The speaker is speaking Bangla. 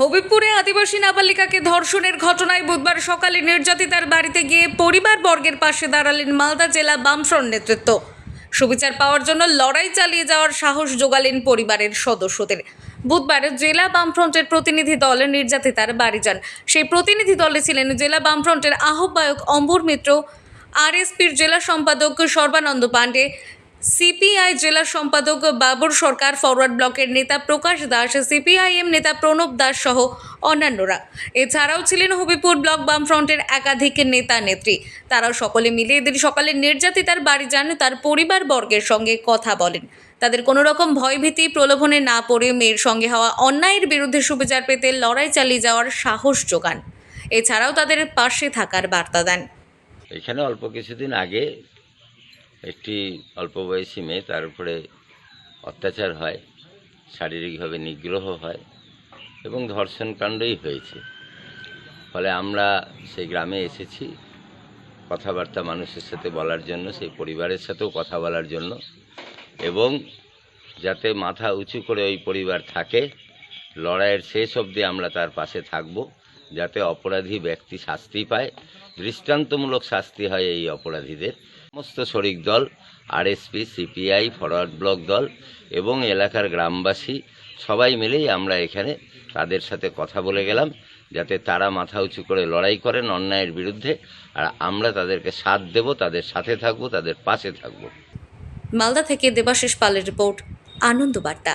হবিবপুরে আদিবাসী নাবালিকাকে ধর্ষণের ঘটনায় বুধবার সকালে নির্যাতিতার বাড়িতে গিয়ে পরিবার বর্গের পাশে দাঁড়ালেন মালদা জেলা বামফ্রন্ট নেতৃত্ব। সুবিচার পাওয়ার জন্য লড়াই চালিয়ে যাওয়ার সাহস জোগালেন পরিবারের সদস্যদের। বুধবার জেলা বামফ্রন্টের প্রতিনিধি দল নির্যাতিতার বাড়ি যান। সেই প্রতিনিধি দলে ছিলেন জেলা বামফ্রন্টের আহ্বায়ক অম্বর মিত্র আরএসপির জেলা সম্পাদক সর্বানন্দ পাণ্ডে সিপিআই জেলা সম্পাদক বাবর সরকার, ফরওয়ার্ড ব্লকের নেতা প্রকাশ দাস, সিপিআইএম নেতা প্রণব দাস সহ অন্যান্যরা। এছাড়াও ছিলেন হবিপুর ব্লক বামফ্রন্টের একাধিক নেতা নেত্রী। তারাও সকলে মিলে এদিন সকালে নির্যাতিতার বাড়ি যান, তার পরিবার বর্গের সঙ্গে কথা বলেন। তাদের কোনো রকম ভয়ভীতি প্রলোভনে না পড়ে মেয়ের সঙ্গে হওয়া অন্যায়ের বিরুদ্ধে সুবিচার পেতে লড়াই চালিয়ে যাওয়ার সাহস যোগান। এছাড়াও তাদের পাশে থাকার বার্তা দেন। এখানে অল্প কিছুদিন আগে একটি অল্প বয়সী মেয়ে, তার উপরে অত্যাচার হয়, শারীরিকভাবে নিগ্রহ হয় এবং ধর্ষণ কাণ্ডই হয়েছে। ফলে আমরা সেই গ্রামে এসেছি কথাবার্তা মানুষের সাথে বলার জন্য, সেই পরিবারের সাথেও কথা বলার জন্য এবং যাতে মাথা উঁচু করে ওই পরিবার থাকে, লড়াইয়ের শেষ অবধি আমরা তার পাশে থাকব। যাতে অপরাধী ব্যক্তি শাস্তি পায়। দৃষ্টান্তমূলক শাস্তি হয় এই অপরাধীদের। সমস্ত শরিক দল, আরএসপি, সিপিআই, ফরওয়ার্ড ব্লক দল এবং এলাকার গ্রামবাসী সবাই মিলেই আমরা এখানে তাদের সাথে কথা বলে গেলাম, যাতে তারা মাথা উঁচু করে লড়াই করেন অন্যায়ের বিরুদ্ধে। আর আমরা তাদেরকে সাথ দেব, তাদের সাথে থাকব, তাদের পাশে থাকব। মালদা থেকে দেবাশিস পালের রিপোর্ট, আনন্দ বার্তা।